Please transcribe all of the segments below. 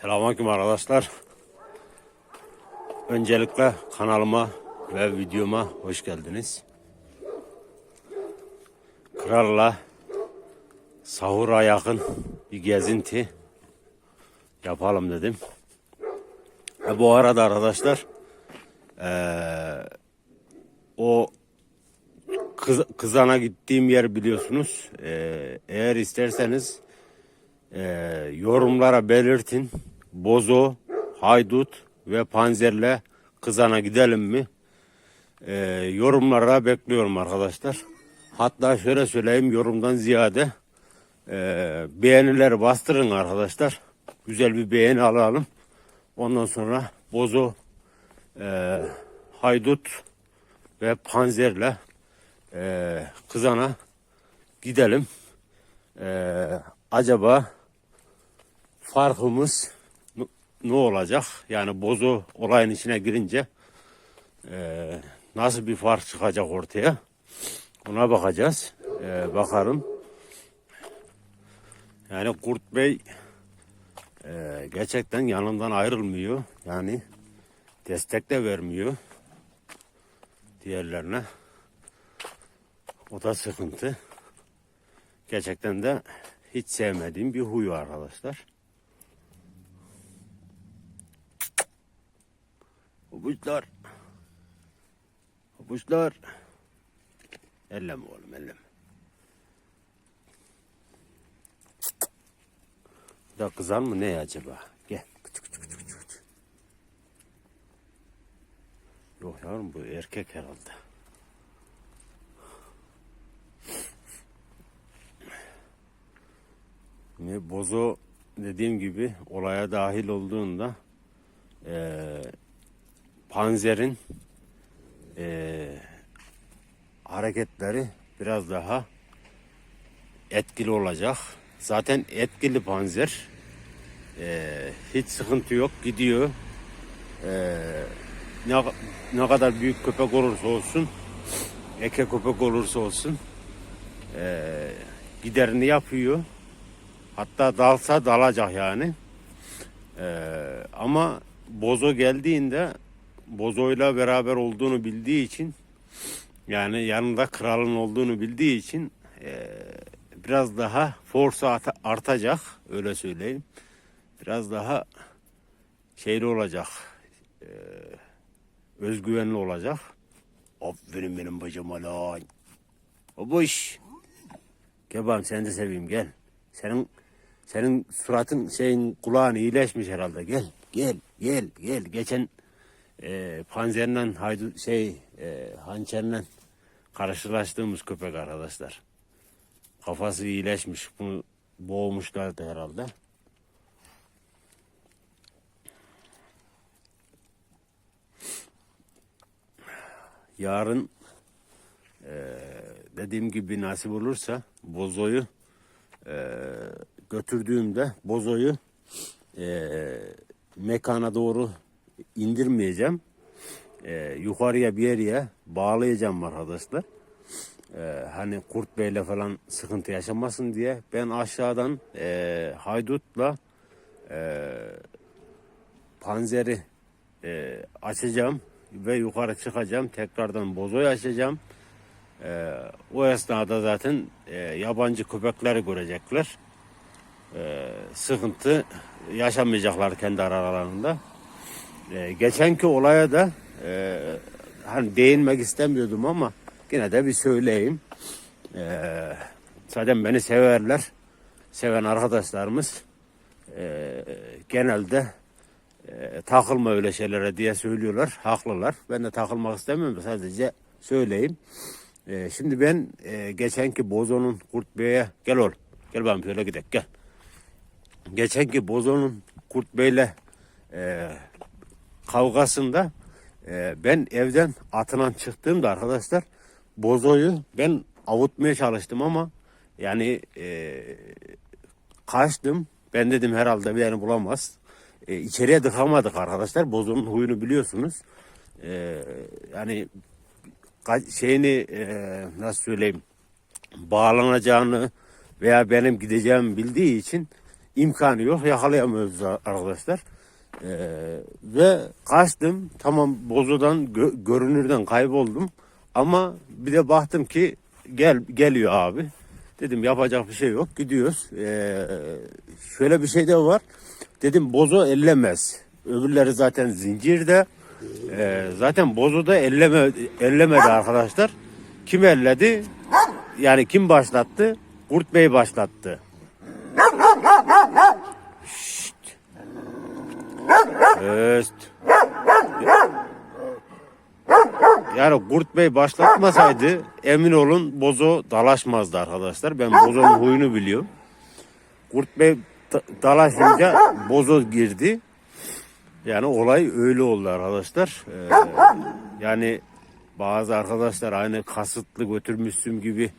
Selamünaleyküm arkadaşlar. Öncelikle kanalıma ve videoma hoş geldiniz. Kralla sahura yakın bir gezinti yapalım dedim. E bu arada arkadaşlar eee, o kız, kızana gittiğim yer biliyorsunuz. Eee, eğer isterseniz ee, yorumlara belirtin. Bozo, Haydut ve Panzer'le Kızan'a gidelim mi? Ee, yorumlara bekliyorum arkadaşlar. Hatta şöyle söyleyeyim yorumdan ziyade ee, beğenileri bastırın arkadaşlar. Güzel bir beğeni alalım. Ondan sonra Bozo, ee, Haydut ve Panzer'le ee, Kızan'a gidelim. Ee, acaba farkımız ne olacak? Yani bozu olayın içine girince eee, nasıl bir fark çıkacak ortaya? Buna bakacağız. Eee, bakalım. Yani Kurt Bey eee, gerçekten yanından ayrılmıyor. Yani destek de vermiyor diğerlerine. O da sıkıntı. Gerçekten de hiç sevmediğim bir huyu arkadaşlar. Hopuşlar. Hopuşlar. Elleme oğlum elleme. Bu da kızan mı ne acaba? Gel. Küçük küçük küçük küçük. Yok yavrum bu erkek herhalde. Bozo dediğim gibi olaya dahil olduğunda eee Panzer'in eee, hareketleri biraz daha etkili olacak. Zaten etkili Panzer. Eee, hiç sıkıntı yok gidiyor. Eee, ne, ne kadar büyük köpek olursa olsun, eke köpek olursa olsun eee, giderini yapıyor. Hatta dalsa dalacak yani. Ee, ama Bozo geldiğinde Bozo'yla beraber olduğunu bildiği için yani yanında kralın olduğunu bildiği için ee, biraz daha force artacak öyle söyleyeyim. Biraz daha şeyli olacak. ee, özgüvenli olacak. Aferin benim bacıma lan. Gel bakalım seni de seveyim gel. Senin senin suratın şeyin kulağın iyileşmiş herhalde. Gel gel gel gel. Geçen e, panzerle haydu şey e, hançerle karşılaştığımız köpek arkadaşlar. Kafası iyileşmiş. Bunu boğmuşlardı herhalde. Yarın dediğim gibi nasip olursa bozoyu e, götürdüğümde bozoyu e, mekana doğru indirmeyeceğim. E, yukarıya bir yere bağlayacağım arkadaşlar. E, hani Kurt Bey'le falan sıkıntı yaşamasın diye ben aşağıdan e, haydutla e, panzeri e, açacağım ve yukarı çıkacağım. Tekrardan bozoyu açacağım. Ee, o esnada zaten e, yabancı köpekleri görecekler. Ee, sıkıntı yaşamayacaklar kendi aralarında. Ee, geçenki olaya da e, hani değinmek istemiyordum ama yine de bir söyleyeyim. Ee, zaten beni severler. Seven arkadaşlarımız e, genelde e, takılma öyle şeylere diye söylüyorlar. Haklılar. Ben de takılmak istemiyorum. Sadece söyleyeyim. Ee, şimdi ben e, geçenki Bozo'nun Kurt Bey'e gel ol. Gel bakalım şöyle gidelim gel. Geçenki Bozo'nun Kurt Bey'le e, kavgasında e, ben evden atılan çıktığımda arkadaşlar Bozo'yu ben avutmaya çalıştım ama yani e, kaçtım. Ben dedim herhalde beni bulamaz. E, içeriye dıkamadık arkadaşlar. Bozo'nun huyunu biliyorsunuz. E, yani şeyini e, nasıl söyleyeyim bağlanacağını veya benim gideceğimi bildiği için imkanı yok. Yakalayamıyoruz arkadaşlar. Ee, ve kaçtım. Tamam bozodan gö- görünürden kayboldum. Ama bir de baktım ki gel geliyor abi. Dedim yapacak bir şey yok. Gidiyoruz. Ee, şöyle bir şey de var. Dedim bozo ellemez. Öbürleri zaten zincirde. Ee, zaten bozo da elleme, ellemedi arkadaşlar. Kim elledi? Yani kim başlattı? Kurt Bey başlattı. Öst. Yani Kurt Bey başlatmasaydı emin olun bozo dalaşmazdı arkadaşlar. Ben bozonun huyunu biliyorum. Kurt Bey da- dalaşınca bozo girdi. Yani olay öyle oldu arkadaşlar. Ee, yani bazı arkadaşlar aynı kasıtlı götürmüşsüm gibi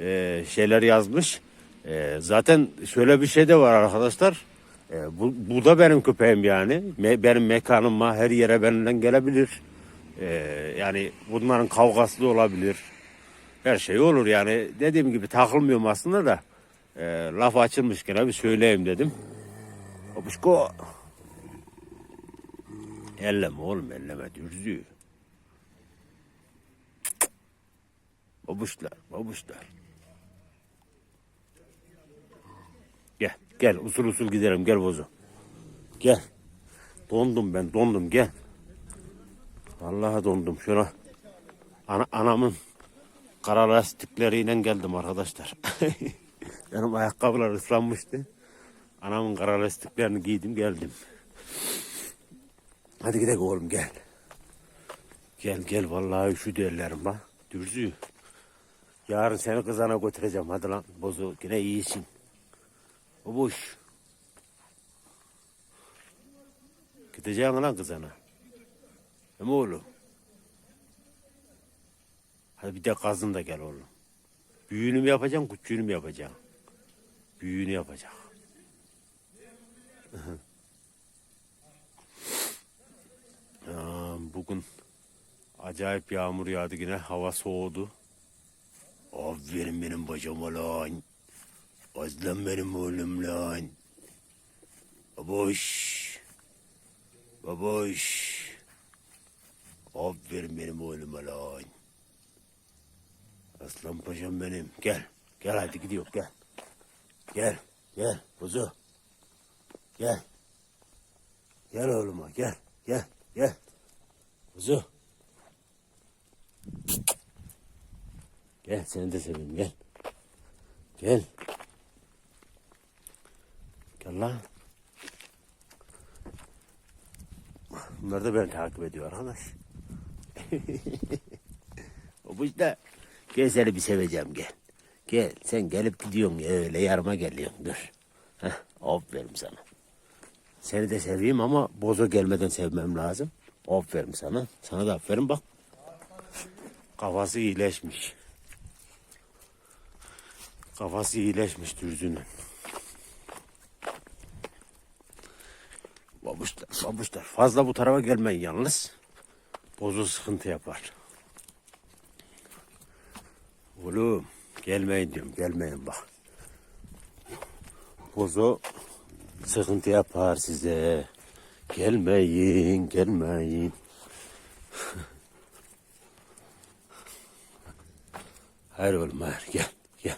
e, şeyler yazmış. E, zaten şöyle bir şey de var arkadaşlar. E, bu, bu da benim köpeğim yani. Me- benim mekanıma her yere benden gelebilir. E, yani bunların kavgası da olabilir. Her şey olur yani. Dediğim gibi takılmıyorum aslında da. E, laf açılmışken bir söyleyeyim dedim. Babuşko. Elleme oğlum elleme dürzü. Babuşlar, babuşlar. Gel, usul usul gidelim gel bozu. Gel. Dondum ben dondum gel. Vallahi dondum şuna. Ana, anamın kara lastikleriyle geldim arkadaşlar. Benim ayakkabılar ıslanmıştı. Anamın kara lastiklerini giydim geldim. Hadi gidelim oğlum gel. Gel gel vallahi şu ellerim bak. Dürzü. Yarın seni kızana götüreceğim hadi lan. Bozu yine iyisin. O boş. Gideceğim lan kızana. Mi oğlum? Hadi bir de kazın da gel oğlum. Büyüğünü mü yapacaksın, küçüğünü mü yapacaksın? Büyüğünü yapacak. Ya, bugün acayip yağmur yağdı yine. Hava soğudu. Aferin benim bacama lan. Aslan benim oğlum lan. Baboş. Baboş. Aferin benim oğluma lan. Aslan paşam benim. Gel. Gel hadi gidiyor gel. Gel. Gel. Kuzu. Gel. Gel oğluma gel. Gel. Gel. Kuzu. Gel seni de seveyim gel. Gel. Bunlar da beni takip ediyor arkadaş. o işte. Gel seni bir seveceğim gel. Gel sen gelip gidiyorsun ya, öyle yarıma geliyorsun dur. Heh, aferin sana. Seni de seveyim ama bozo gelmeden sevmem lazım. Aferin sana. Sana da aferin bak. Kafası iyileşmiş. Kafası iyileşmiş dürzünün. Babuşlar, babuşlar. Fazla bu tarafa gelmeyin yalnız. Bozu sıkıntı yapar. Oğlum gelmeyin diyorum gelmeyin bak. Bozo sıkıntı yapar size. Gelmeyin gelmeyin. Hayır oğlum hayır gel gel.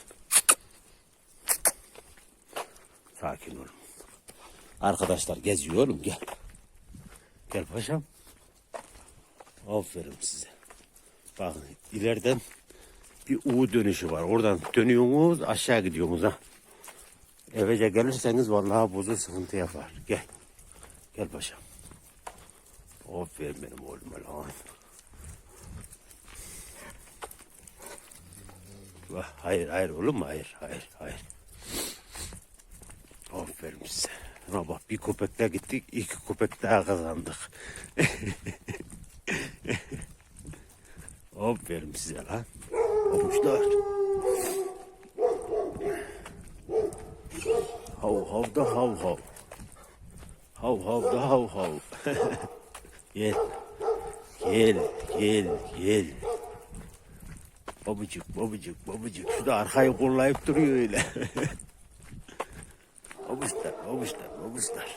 Sakin olun. Arkadaşlar geziyor oğlum gel. Gel paşam. Aferin size. Bakın ileriden bir U dönüşü var. Oradan dönüyorsunuz aşağı gidiyorsunuz ha. Evece gelirseniz vallahi bozu sıkıntı yapar. Gel. Gel paşam. Aferin benim oğluma lan. Hayır hayır oğlum hayır hayır hayır. Aferin size. Bak bir köpekle gittik iki köpek daha kazandık. Aferin size lan. Olmuşlar. Hav hav da hav hav. Hav hav da hav hav. gel. Gel, gel, gel. Babacık, babacık, babacık. Şu da arkayı kollayıp duruyor öyle. babuşlar, babuşlar, babuşlar.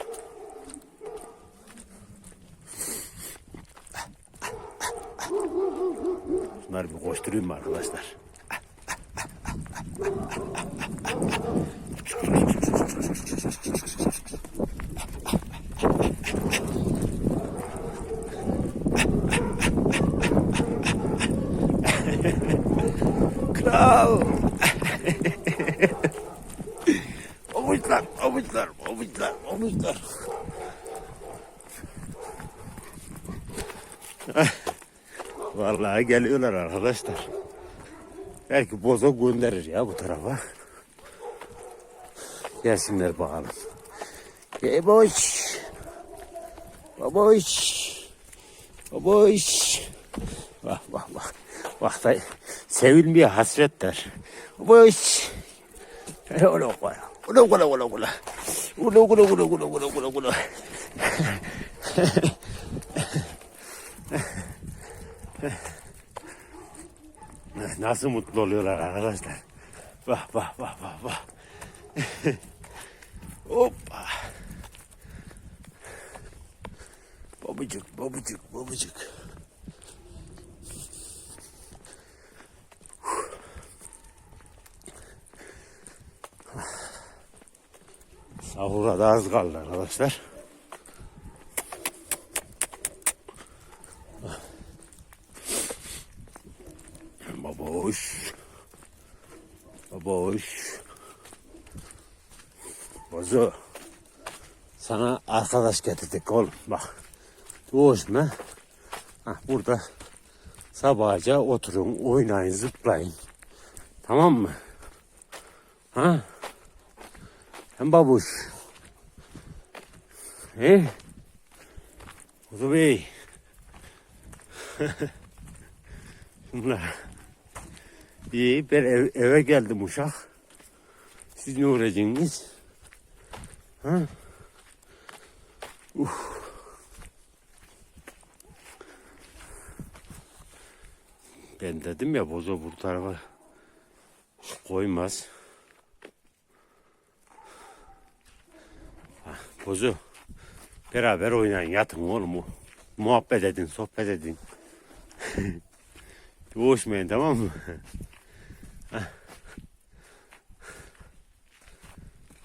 Bunları bir koşturayım mı arkadaşlar? Vallahi geliyorlar arkadaşlar. Belki bozo gönderir ya bu tarafa. Gelsinler bakalım. Baboş. Baboş. Baboş. Bak bak bak. Bak da sevilmeye hasretler. Baboş. Ula ula ula. Ula ula ula ula. Ula ula ula ula ula ula ula. Nasıl mutlu oluyorlar arkadaşlar. Bak bak bak bak bak. Hoppa. Babacık babacık babacık. Sahura da az kaldı arkadaşlar. Baboş. Baboş. Bozu. Sana arkadaş getirdik oğlum bak. Doğuşma. Hah, burada sabahca oturun, oynayın, zıplayın. Tamam mı? Ha? Hem babuş. He? Kuzu Bey. Bunlar. İyi ben ev- eve geldim uşak. Siz ne uğrayacaksınız? Ha? Uf. Ben dedim ya bozo bu tarafa koymaz. Ha, bozo beraber oynayın yatın oğlum. Muhabbet edin, sohbet edin. Boğuşmayın tamam mı?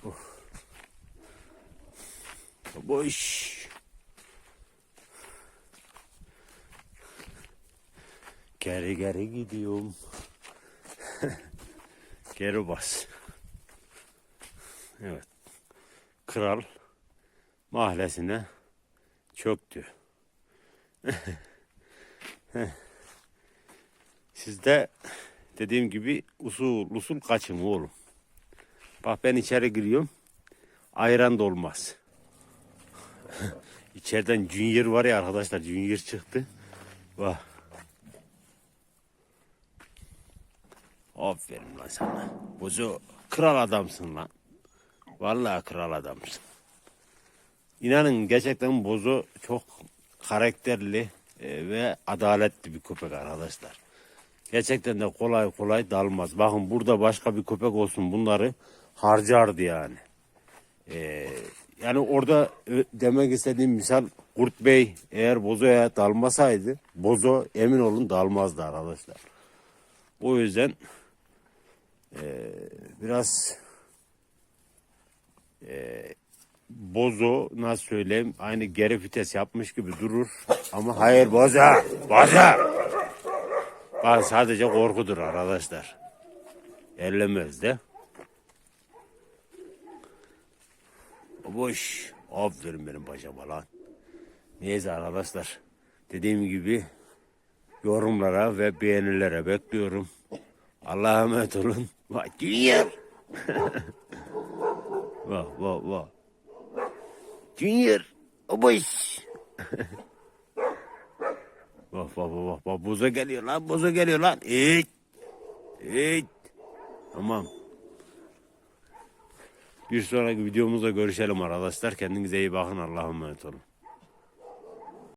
Oh. Boş. Geri geri gidiyorum. geri bas. Evet. Kral mahallesine çöktü. Sizde dediğim gibi usul usul kaçın oğlum. Bak ben içeri giriyorum. Ayran da olmaz. İçeriden Junior var ya arkadaşlar. Junior çıktı. Bak. Aferin lan sana. Bozu kral adamsın lan. Vallahi kral adamsın. İnanın gerçekten Bozo çok karakterli e, ve adaletli bir köpek arkadaşlar. Gerçekten de kolay kolay dalmaz. Bakın burada başka bir köpek olsun bunları harcardı yani. Ee, yani orada ö- demek istediğim misal Kurt Bey eğer Bozo'ya dalmasaydı Bozo emin olun dalmazdı arkadaşlar. O yüzden ee, biraz ee, Bozo nasıl söyleyeyim aynı geri vites yapmış gibi durur ama hayır Bozo Bozo Bak sadece korkudur arkadaşlar. Ellemez de. Boş. Aferin benim paşama lan. Neyse arkadaşlar. Dediğim gibi yorumlara ve beğenilere bekliyorum. Allah'a emanet olun. Bak Junior. Bak bak bak. Junior. Boş. Bak bak bak bak bak boza geliyor lan boza geliyor lan. İt. İt. Tamam. Bir sonraki videomuzda görüşelim arkadaşlar. Kendinize iyi bakın. Allah'a emanet olun.